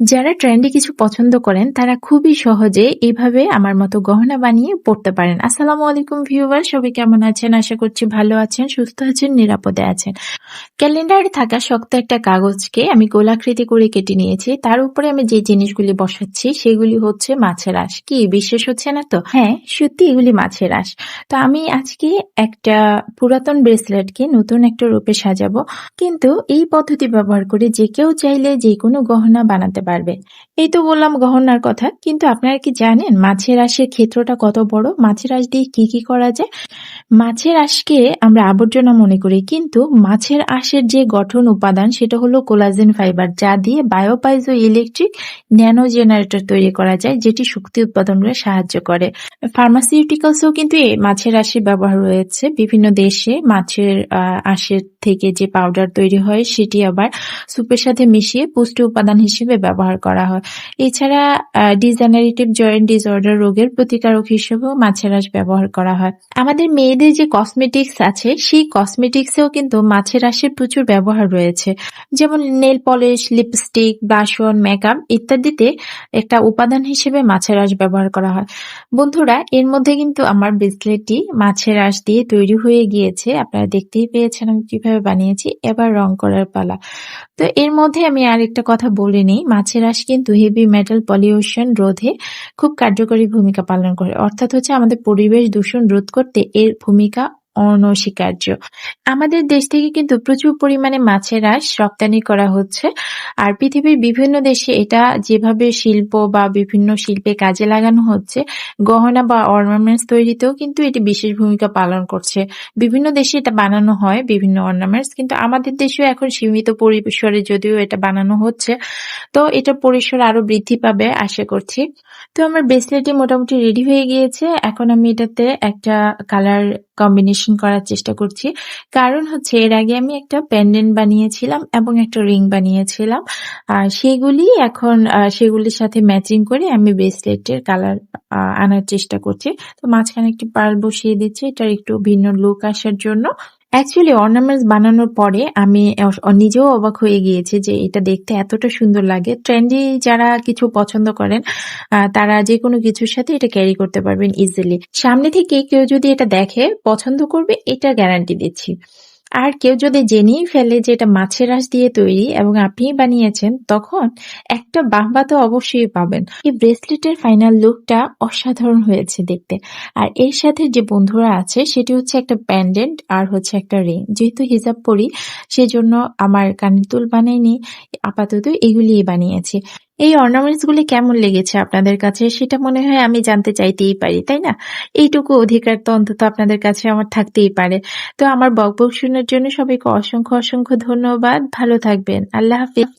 যারা ট্রেন্ডি কিছু পছন্দ করেন তারা খুবই সহজে এভাবে আমার মতো গহনা বানিয়ে পড়তে পারেন। আসসালামু আলাইকুম ভিউয়ার সবাই কেমন আছেন? আশা করছি ভালো আছেন, সুস্থ আছেন, নিরাপদে আছেন। ক্যালেন্ডারে থাকা শক্ত একটা কাগজকে আমি গোলাকৃতি করে কেটে নিয়েছি। তার উপরে আমি যে জিনিসগুলি বসাচ্ছি সেগুলি হচ্ছে মাছের আঁশ। কি বিশ্বাস হচ্ছে না তো? হ্যাঁ, সত্যি এগুলি মাছের আঁশ। তো আমি আজকে একটা পুরাতন ব্রেসলেটকে নতুন একটা রূপে সাজাবো। কিন্তু এই পদ্ধতি ব্যবহার করে যে কেউ চাইলে যে কোনো গহনা বানাতে পারবে। এই তো বললাম গহনার কথা, কিন্তু আপনারা কি জানেন মাছের আঁশের ক্ষেত্রটা কত বড়? মাছের আঁশ দিয়ে কি কি করা যায়? মাছের আঁশকে আমরা আবর্জনা মনে করি, কিন্তু মাছের আঁশের যে গঠন উপাদান সেটা হলো কোলাজেন ফাইবার, যা দিয়ে বায়োপাইজো ইলেকট্রিক ন্যানো জেনারেটর তৈরি করা যায়, যেটি শক্তি উৎপাদনে সাহায্য করে। ফার্মাসিউটিক্যালসেও কিন্তু এই মাছের আঁশের ব্যবহার রয়েছে। বিভিন্ন দেশে মাছের আঁশের থেকে যে পাউডার তৈরি হয় সেটি আবার স্যুপের সাথে মিশিয়ে পুষ্টি উপাদান হিসেবে ব্যবহার করা হয়। এছাড়া ডিজেনারেটিভ জয়েন্ট ডিসঅর্ডার রোগের প্রতিকারক হিসেবেও মাছের আঁশ ব্যবহার করা হয়। আমাদের মেয়েদের যে কসমেটিক্স আছে সেই কসমেটিক্সেও কিন্তু মাছের আঁশের প্রচুর ব্যবহার রয়েছে। যেমন nail polish, lipstick, blush on, makeup ইত্যাদিতে একটা উপাদান হিসেবে মাছের আঁশ ব্যবহার করা হয়। বন্ধুরা এর মধ্যে কিন্তু আমার ব্রেসলেটটি মাছের আঁশ দিয়ে তৈরি হয়ে গিয়েছে। আপনারা দেখতেই পেয়েছেন কীভাবে বানিয়েছি। এবার রং করার পালা। তো এর মধ্যে আমি আরেকটা কথা বলে নিই, মাছের আঁশ কিন্তু হেভি মেটাল পলিউশন রোধে খুব কার্যকরী ভূমিকা পালন করে। অর্থাৎ হচ্ছে আমাদের পরিবেশ দূষণ রোধ করতে এর ভূমিকা অনস্বীকার্য। আমাদের দেশ থেকে কিন্তু প্রচুর পরিমাণে মাছের আঁশ রপ্তানি করা হচ্ছে। আর পৃথিবীর বিভিন্ন দেশে এটা যেভাবে শিল্প বা বিভিন্ন শিল্পে কাজে লাগানো হচ্ছে, গহনা বা অর্নামেন্টস তৈরিতেও কিন্তু এটি বিশেষ ভূমিকা পালন করছে। বিভিন্ন দেশে এটা বানানো হয় বিভিন্ন অর্নামেন্টস, কিন্তু আমাদের দেশেও এখন সীমিত পরিসরে যদিও এটা বানানো হচ্ছে, তো এটা পরিসর আরও বৃদ্ধি পাবে আশা করছি। তো আমার ব্রেসলেটটি মোটামুটি রেডি হয়ে গিয়েছে। এখন আমি এটাতে একটা কালার কম্বিনেশন করার চেষ্টা করছি। কারণ হচ্ছে, এর আগে আমি একটা প্যান্ডেন্ট বানিয়েছিলাম এবং একটা রিং বানিয়েছিলাম। আর সেগুলি এখন সেগুলির সাথে ম্যাচিং করে আমি ব্রেসলেটের কালার আনার চেষ্টা করছি। তো মাঝখানে একটি পার্ল বসিয়ে দিচ্ছি এটার একটু ভিন্ন লুক আসার জন্য। অ্যাকচুয়ালি অর্নামেন্টস বানানোর পরে আমি নিজেও অবাক হয়ে গিয়েছি যে এটা দেখতে এতটা সুন্দর লাগে। ট্রেন্ডি যারা কিছু পছন্দ করেন তারা যে কোনো কিছুর সাথে এটা ক্যারি করতে পারবেন ইজিলি। সামনে থেকে কেউ যদি এটা দেখে পছন্দ করবে, এটা গ্যারান্টি দিচ্ছি। আর কেউ যদি জেনেই ফেলে যে এটা মাছের আঁশ দিয়ে তৈরি এবং আপনিই বানিয়েছেন, তখন একটা বাহবা তো অবশ্যই পাবেন। এই ব্রেসলেটের ফাইনাল লুকটা অসাধারণ হয়েছে দেখতে। আর এর সাথে যে বন্ধুরা আছে, সেটি হচ্ছে একটা প্যান্ডেন্ট আর হচ্ছে একটা রিং। যেহেতু হিজাব পরি, সেজন্য আমার কানের দুল বানাইনি, আপাতত এগুলিই বানিয়েছি। এই অর্নামেন্টস গুলি কেমন লেগেছে আপনাদের কাছে সেটা মনে হয় আমি জানতে চাইতেই পারি, তাই না? এইটুকু অধিকার তো অন্তত আপনাদের কাছে আমার থাকতেই পারে। তো আমার বক শোনার জন্য সবাইকে অসংখ্য অসংখ্য ধন্যবাদ। ভালো থাকবেন। আল্লাহ হাফিজ।